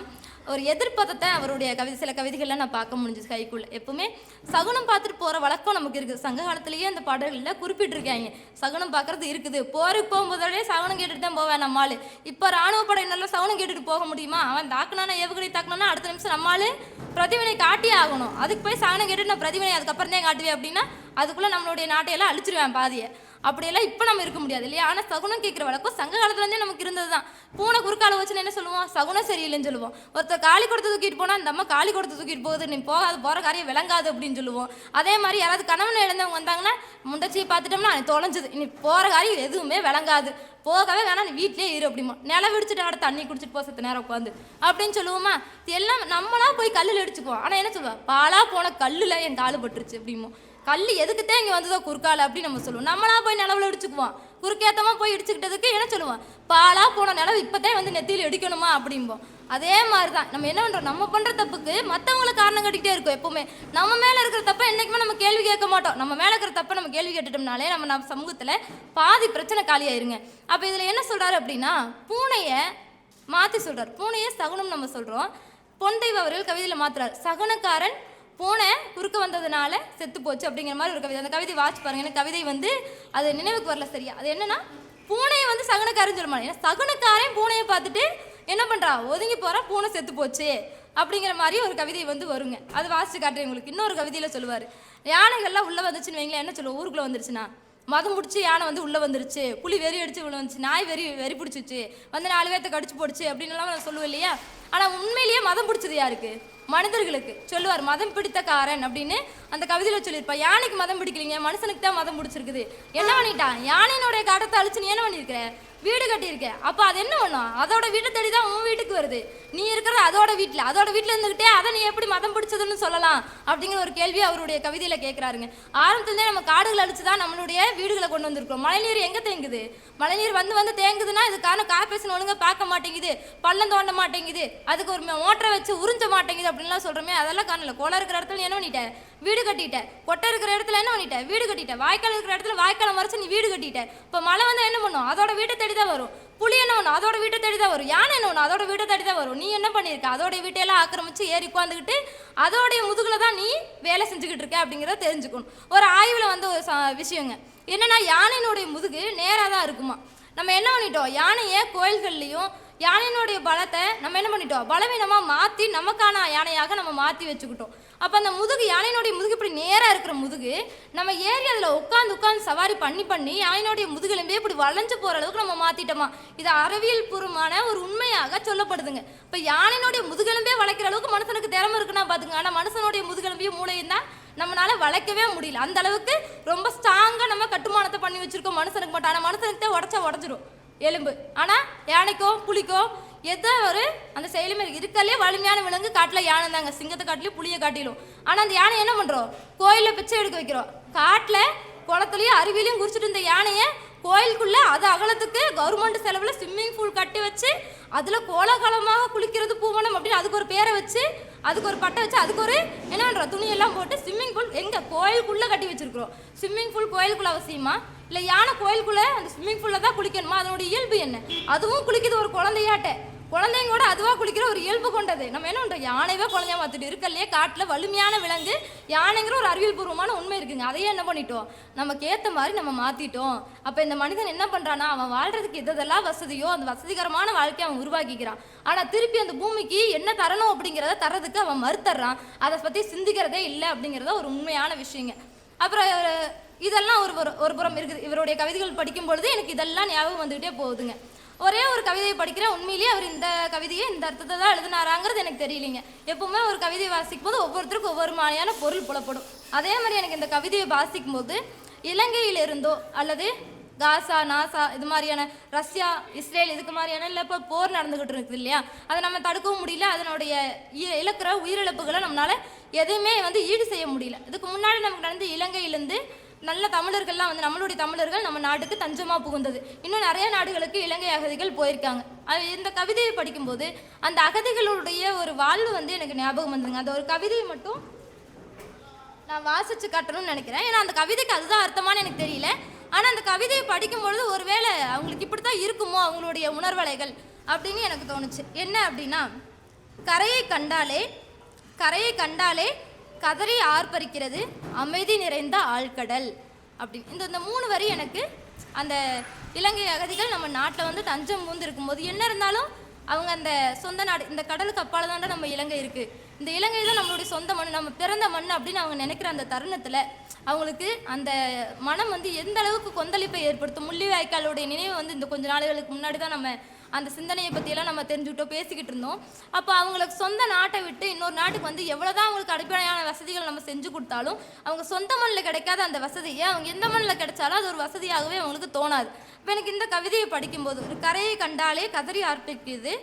A: ஒரு எதிர்ப்பதத்தை அவருடைய கவிதை சில கவிதைகள்லாம் நான் பார்க்க முடிஞ்சது கைக்குள்ள எப்பவுமே சகுனம் பார்த்துட்டு போகிற வழக்கம் நமக்கு இருக்குது. சங்க காலத்திலேயே அந்த பாடல்களில் குறிப்பிட்டிருக்காங்க. சகுனம் பார்க்கறது இருக்குது. போருக்கு போகும்போதே சகுனம் கேட்டுட்டு தான் போவேன் நம்மாள். இப்போ ராணுவ படையினரில் சகுனம் கேட்டுட்டு போக முடியுமா? அவன் தாக்குனானா ஏவுகணை தாக்குனானா அடுத்த நிமிஷம் நம்மால் பிரதிவினை காட்டியே ஆகணும். அதுக்கு போய் சகுனம் கேட்டுட்டு நான் பிரதிவினை அதுக்கப்புறம் தான் காட்டுவேன் அப்படின்னா அதுக்குள்ளே நம்மளுடைய நாட்டையெல்லாம் அழிச்சிருவேன் பாதியை. அப்படியெல்லாம் இப்போ நம்ம இருக்க முடியாது இல்லையா? ஆனால் சகுனம் கேட்குற வழக்கம் சங்க காலத்துலேருந்தே நமக்கு இருந்தது தான் பூனை குறுக்கால வச்சுன்னு என்ன சொல்லுவோம்? சகுனம் சரியில்லைன்னு சொல்லுவோம். ஒருத்தர் காளி கொடுத்து தூக்கிட்டு போனால் அந்த அம்மா காளி கொடுத்து தூக்கிட்டு போகுது நீ போகாது போகிற காரியம் விளங்காது அப்படின்னு சொல்லுவோம். அதே மாதிரி யாராவது கணவனை இழந்தவங்க வந்தாங்கன்னா முண்டச்சியை பார்த்துட்டோம்னா தொலைஞ்சது. நீ போகிற காரியம் எதுவுமே விளங்காது. போகவே வேணாம் நீ வீட்லேயே இரு அப்படிமா. நில விடிச்சிட்டு ஆட தண்ணி குடிச்சிட்டு போ சத்து நேரம் உட்காந்து அப்படின்னு சொல்லுவோமா? இது எல்லாம் நம்மளா போய் கல்லில் அடிச்சுக்குவோம் ஆனால் என்ன சொல்லுவா? பாலா போன கல்லில் என் காலு பட்டுருச்சு அப்படிமோ கல் எதுக்குத்தான் இங்கே வந்ததோ குறுக்கால அப்படின்னு நம்ம சொல்லுவோம். நம்மளா போய் நிலவில் இடிச்சுக்குவோம். குறுக்கேத்தமாக போய் இடிச்சுக்கிட்டதுக்கு என்ன சொல்லுவோம்? பாலாக போன நிலவு இப்போதான் வந்து நெத்தியில் இடிக்கணுமா அப்படிம்போம். அதே மாதிரி தான் நம்ம என்ன பண்ணுறோம் நம்ம பண்ணுற தப்புக்கு மற்றவங்கள காரணம் கட்டிக்கிட்டே இருக்கும் எப்பவுமே. நம்ம மேலே இருக்கிற தப்பை என்றைக்குமே நம்ம கேள்வி கேட்க மாட்டோம். நம்ம மேலே இருக்கிற தப்பை நம்ம கேள்வி கேட்டுட்டோம்னாலே நம்ம நம்ம சமூகத்தில் பாதி பிரச்சனை காலியாயிருங்க. அப்போ இதில் என்ன சொல்கிறாரு அப்படின்னா பூனையை மாற்றி சொல்கிறார் பூனையை சகுனம் நம்ம சொல்கிறோம் பொன்தெய்வ அவர்கள் கவிதையில் மாற்றுறார் சகுனக்காரன் பூனை குறுக்க வந்ததுனால செத்து போச்சு அப்படிங்கிற மாதிரி ஒரு கவிதை. அந்த கவிதை வாட்ச் பாருங்க. எனக்கு கவிதை வந்து அது நினைவுக்கு வரல சரியா? அது என்னன்னா பூனையை வந்து சகுனக்காரன் சொல்ல மாட்டேன். ஏன்னா சகுனக்காரன் பூனையை பார்த்துட்டு என்ன பண்ணுறா ஒதுங்கி போகிறா பூனை செத்து போச்சு அப்படிங்கிற மாதிரி ஒரு கவிதை வந்து வருங்க. அது வாசிச்சு காட்டுறேன் உங்களுக்கு. இன்னொரு கவிதையில் சொல்லுவார். யானைகள்லாம் உள்ளே வந்துச்சுன்னு வைங்களேன். என்ன சொல்லுவோம்? ஊருக்குள்ளே வந்துருச்சுன்னா. மதம் பிடிச்சி யானை வந்து உள்ளே வந்துருச்சு. புலி வெறி அடிச்சு உள்ள வந்துச்சு. நாய் வெறி வெறி பிடிச்சிச்சு. வந்து நாலு பேர்த்த கடிச்சு போடுச்சு அப்படின்னு எல்லாம் நான் சொல்லுவேன் இல்லையா? ஆனால் உண்மையிலேயே மதம் பிடிச்சது யாருக்கு? மனிதர்களுக்கு சொல்லுவார் மதம் பிடித்த காரன் அப்படின்னு அந்த கவிதையில சொல்லியிருப்பா யானைக்கு மதம் பிடிக்கலீங்க? மனுஷனுக்கு தான் மதம் பிடிச்சிருக்குது. என்ன பண்ணிட்டான் யானையினுடைய காட்டத்தை அழிச்சு நீ என்ன பண்ணியிருக்கிற வீடு கட்டியிருக்க. அப்போ அது என்ன பண்ணும்? அதோட வீட்டை தேடி தான் உன் வீட்டுக்கு வருது. நீ இருக்கிற அதோட வீட்டில். அதோட வீட்டில் இருந்துக்கிட்டே அதை நீ எப்படி மதம் பிடிச்சதுன்னு சொல்லலாம் அப்படிங்கிற ஒரு கேள்வி அவருடைய கவிதையில் கேட்குறாருங்க. ஆரம்பத்துலேருந்தே நம்ம காடுகளை அழிச்சு தான் நம்மளுடைய வீடுகளை கொண்டு வந்திருக்கோம் மழைநீர் எங்கே தேங்குது? மழைநீர் வந்து வந்து தேங்குதுன்னா இதுக்கான காரணம் கார்பரேஷன் ஒழுங்காக பார்க்க மாட்டேங்குது. பள்ளம் தோண்ட மாட்டேங்குது. அதுக்கு ஒரு மோட்டரை வச்சு உறிஞ்ச மாட்டேங்குது அப்படின்லாம் சொல்கிறோமே அதெல்லாம் காணல. குளம் இருக்கிற இடத்துல என்ன பண்ணிட்ட? வீடு கட்டிட்ட. கொட்டை இருக்கிற இடத்துல என்ன பண்ணிட்ட? வீடு கட்டிட்ட. வாய்க்கால் இருக்கிற இடத்துல வாய்க்காலை மறைச்சு நீ வீடு கட்டிட்ட. இப்போ மழை வந்தால் என்ன பண்ணும்? அதோட வீட்டை தேடி தான் வரும். புலி என்ன பண்ணும்? அதோட வீட்டை தேடி தான் வரும். யானை என்ன பண்ணும்? அதோட வீட்டை தேடி தான் வரும். நீ என்ன பண்ணியிருக்க அதோட வீட்டையெல்லாம் ஆக்கிரமிச்சு ஏறி உட்காந்துக்கிட்டு அதோடைய முதுகில் தான் நீ வேலை செஞ்சுக்கிட்டு இருக்க அப்படிங்கிறத தெரிஞ்சுக்கணும். ஒரு ஆய்வில் வந்து ஒரு ச- விஷயங்க. என்னன்னா யானையினுடைய முதுகு நேராக தான் இருக்குமா? நம்ம என்ன பண்ணிட்டோம்? யானையை கோயில்கள்லையும் யானையினுடைய பலத்தை நம்ம என்ன பண்ணிட்டோம்? பலவீனமாக மாற்றி நமக்கான யானையாக நம்ம மாற்றி வச்சுக்கிட்டோம். அப்போ அந்த முதுகு யானையினுடைய முதுகு இப்படி நேராக இருக்கிற முதுகு நம்ம ஏறி அதில் உட்காந்து உட்காந்து சவாரி பண்ணி பண்ணி யானையினுடைய முதுகெலும்பே இப்படி வளைஞ்சு போகிற அளவுக்கு நம்ம மாற்றிட்டோமா இது அறிவியல் பூர்வமான ஒரு உண்மையாக சொல்லப்படுதுங்க. இப்போ யானையினுடைய முதுகெலும்பே வளைக்கிற அளவுக்கு மனுஷனுக்கு திறமை இருக்குன்னா பார்த்துங்க ஆனால் மனுஷனுடைய முதுகெலும்பையும் மூளையும் தான் நம்மளால வளைக்கவே முடியல. அந்த அளவுக்கு ரொம்ப ஸ்ட்ராங்காக நம்ம கட்டுமானத்தை பண்ணி வச்சுருக்கோம் மனுஷனுக்கு மட்டும். ஆனால் மனுஷனுக்கு தான் உடச்சா உடஞ்சிரும். எலும்பு. ஆனால் யானைக்கோ புளிக்கோ எதோ ஒரு அந்த செயலுமே இருக்கலே வலிமையான விலங்கு காட்டில் யானை தாங்க. சிங்கத்தை காட்டிலையும் புளியை காட்டிலும். ஆனால் அந்த யானை என்ன பண்ணுறோம் கோயிலில் பிச்சை எடுக்க வைக்கிறோம். காட்டில் குளத்துலையும் அருவிலையும் குறிச்சிட்டு இருந்த யானையை கோயிலுக்குள்ளே அது அகலத்துக்கு கவர்மெண்ட் செலவில் ஸ்விம்மிங் பூல் கட்டி வச்சு அதில் கோலாகலமாக குளிக்கிறது பூவனம் அப்படின்னு அதுக்கு ஒரு பேரை வச்சு அதுக்கு ஒரு பட்டை வச்சு அதுக்கு ஒரு என்னன்ற துணியெல்லாம் போட்டு ஸ்விம்மிங் பூல் எங்கே கோயிலுக்குள்ளே கட்டி வச்சிருக்கிறோம். ஸ்விம்மிங் பூல் கோயிலுக்குள்ள அவசியமா? இல்லை யானை கோயிலுக்குள்ளே அந்த ஸ்விம்மிங் பூலில் தான் குளிக்கணுமா? அதனோட இயல்பு என்ன? அதுவும் குளிக்குது ஒரு குழந்தையாட்ட. குழந்தைங்க கூட அதுவாக குளிக்கிற ஒரு இயல்பு கொண்டது. நம்ம என்ன பண்ணுறோம் யானைவே குழந்தையா பார்த்துட்டு இருக்கலையே காட்டில் வலிமையான விலங்கு யானைங்கிற ஒரு அறிவியல் பூர்வமான உண்மை இருக்குங்க. அதையே என்ன பண்ணிட்டோம்? நமக்கு ஏற்ற மாதிரி நம்ம மாற்றிட்டோம் அப்போ இந்த மனிதன் என்ன பண்ணுறான்னா அவன் வாழ்றதுக்கு எதெல்லாம் வசதியோ அந்த வசதிகரமான வாழ்க்கையை அவன் உருவாக்கிக்கிறான். ஆனால் திருப்பி அந்த பூமிக்கு என்ன தரணும் அப்படிங்கிறத தரதுக்கு அவன் மறுத்தர்றான். அதை பற்றி சிந்திக்கிறதே இல்லை அப்படிங்கிறத ஒரு உண்மையான விஷயங்க. அப்புறம் இதெல்லாம் ஒரு ஒரு- ஒரு புறம் இருக்குது. இவருடைய கவிதைகள் படிக்கும் பொழுது எனக்கு இதெல்லாம் ஞாபகம் வந்துக்கிட்டே போகுதுங்க. ஒரே ஒரு கவிதையை படிக்கிறேன் உண்மையிலேயே அவர் இந்த கவிதையை இந்த அர்த்தத்தை தான் எழுதினாராங்கிறது எனக்கு தெரியலிங்க. எப்பவுமே ஒரு கவிதையை வாசிக்கும் போது ஒவ்வொருத்தருக்கும் ஒவ்வொரு மாதிரியான பொருள் புலப்படும். அதே மாதிரி எனக்கு இந்த கவிதையை வாசிக்கும் போது இலங்கையிலிருந்தோ அல்லது காசா நாசா இது மாதிரியான ரஷ்யா இஸ்ரேல் இதுக்கு மாதிரியான இல்லை இப்போ போர் நடந்துக்கிட்டு இருக்குது இல்லையா? அதை நம்ம தடுக்கவும் முடியல. அதனுடைய இ- இழக்கிற உயிரிழப்புகளை நம்மளால எதுவுமே வந்து ஈடு செய்ய முடியல. இதுக்கு முன்னாடி நமக்கு நடந்து இலங்கையிலேருந்து நல்ல தமிழர்கள்லாம் வந்து நம்மளுடைய தமிழர்கள் நம்ம நாட்டுக்கு தஞ்சமாக புகுந்தது. இன்னும் நிறைய நாடுகளுக்கு இலங்கை அகதிகள் போயிருக்காங்க. அது இந்த கவிதையை படிக்கும்போது அந்த அகதிகளுடைய ஒரு வாழ்வு வந்து எனக்கு ஞாபகம் வந்ததுங்க அந்த ஒரு கவிதையை மட்டும் நான் வாசித்து காட்டணும்னு நினைக்கிறேன். ஏன்னா அந்த கவிதைக்கு அதுதான் அர்த்தமானு எனக்கு தெரியல. ஆனால் அந்த கவிதையை படிக்கும்பொழுது ஒருவேளை அவங்களுக்கு இப்படி தான் இருக்குமோ அவங்களுடைய உணர்வலைகள் அப்படின்னு எனக்கு தோணுச்சு. என்ன அப்படின்னா கரையை கண்டாலே கரையை கண்டாலே கதறி ஆர்ப்பரிக்கிறது அமைதி நிறைந்த ஆழ்கடல். அப்படின்னு இந்த இந்த மூணு வரி எனக்கு அந்த இலங்கை அகதிகள் நம்ம நாட்டில் வந்து தஞ்சம் பூந்து இருக்கும்போது என்ன இருந்தாலும் அவங்க அந்த சொந்த நாடு இந்த கடலுக்கு அப்பால தாண்டா நம்ம இலங்கை இருக்குது இந்த இலங்கை தான் நம்மளுடைய சொந்த மண் நம்ம பிறந்த மண் அப்படின்னு அவங்க நினைக்கிற அந்த தருணத்தில் அவங்களுக்கு அந்த மனம் வந்து எந்த அளவுக்கு கொந்தளிப்பை ஏற்படுத்தும் முள்ளிவாய்க்காலுடைய நினைவு வந்து இந்த கொஞ்ச நாளுகளுக்கு முன்னாடி தான் நம்ம அந்த சிந்தனையை பற்றியெல்லாம் நம்ம தெரிஞ்சுக்கிட்டோம் பேசிக்கிட்டு இருந்தோம். அப்போ அவங்களுக்கு சொந்த நாட்டை விட்டு இன்னொரு நாட்டுக்கு வந்து எவ்வளோதான் அவங்களுக்கு அடிப்படையான வசதிகள் நம்ம செஞ்சு கொடுத்தாலும் அவங்க சொந்த மண்ணில் கிடைக்காத அந்த வசதியை அவங்க எந்த மண்ணில் கிடைச்சாலும் அது ஒரு வசதியாகவே அவங்களுக்கு தோணாது. இப்போ எனக்கு இந்த கவிதையை படிக்கும்போது ஒரு கரையை கண்டாலே கதறி ஆர்ப்பிக்குது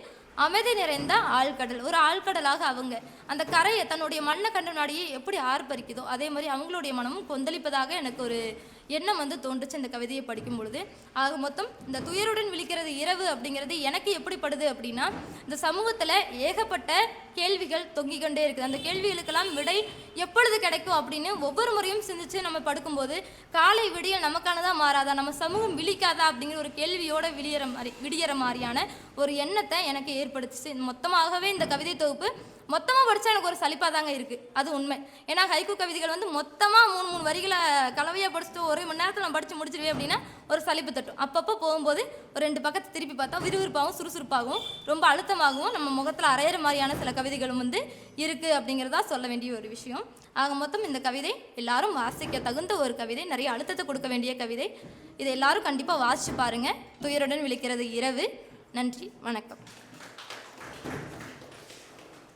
A: அமைதி நிறைந்த ஆழ்கடல் ஒரு ஆழ்கடலாக அவங்க. அந்த கரையை தன்னுடைய மண்ணை கண்ட முன்னாடியே எப்படி ஆர்ப்பரிக்குதோ அதே மாதிரி அவங்களுடைய மனமும் கொந்தளிப்பதாக எனக்கு ஒரு எண்ணம் வந்து தோன்றுச்சு இந்த கவிதையை படிக்கும் பொழுது. ஆக மொத்தம் இந்த துயருடன் விழிக்கிறது இரவு அப்படிங்கிறது எனக்கு எப்படிப்படுது அப்படின்னா இந்த சமூகத்தில் ஏகப்பட்ட கேள்விகள் தொங்கிக் கொண்டே இருக்குது. அந்த கேள்விகளுக்கெல்லாம் விடை எப்பொழுது கிடைக்கும் அப்படின்னு ஒவ்வொரு முறையும் சிந்திச்சு நம்ம படுக்கும்போது காலை விடிய நமக்கானதா மாறாதா? நம்ம சமூகம் விழிக்காதா? அப்படிங்கிற ஒரு கேள்வியோட விழியற மாதிரி விடியற மாதிரியான ஒரு எண்ணத்தை எனக்கு ஏற்படுத்துச்சு. மொத்தமாகவே இந்த கவிதை தொகுப்பு மொத்தமாக படித்தா எனக்கு ஒரு சலிப்பாக தாங்க இருக்குது அது உண்மை. ஏன்னா ஹைக்கூ கவிதைகள் வந்து மொத்தமாக மூணு மூணு வரிகளை கலவையாக படிச்சுட்டு ஒரு மணி நேரத்தில் நான் படித்து முடிச்சிருவேன் அப்படின்னா ஒரு சலிப்பு தட்டும். அப்பப்போ போகும்போது ஒரு ரெண்டு பக்கத்தை திருப்பி பார்த்தா விறுவிறுப்பாகவும் சுறுசுறுப்பாகவும் ரொம்ப அழுத்தமாகவும் நம்ம முகத்தில் அரையிற மாதிரியான சில கவிதைகளும் வந்து இருக்குது அப்படிங்கிறதா சொல்ல வேண்டிய ஒரு விஷயம். ஆக மொத்தம் இந்த கவிதை எல்லாரும் வாசிக்க தகுந்த ஒரு கவிதை நிறைய அழுத்தத்தை கொடுக்க வேண்டிய கவிதை. இதை எல்லாரும் கண்டிப்பாக வாசிச்சு பாருங்கள் துயருடன் விழிக்கிறது இரவு. நன்றி. வணக்கம்.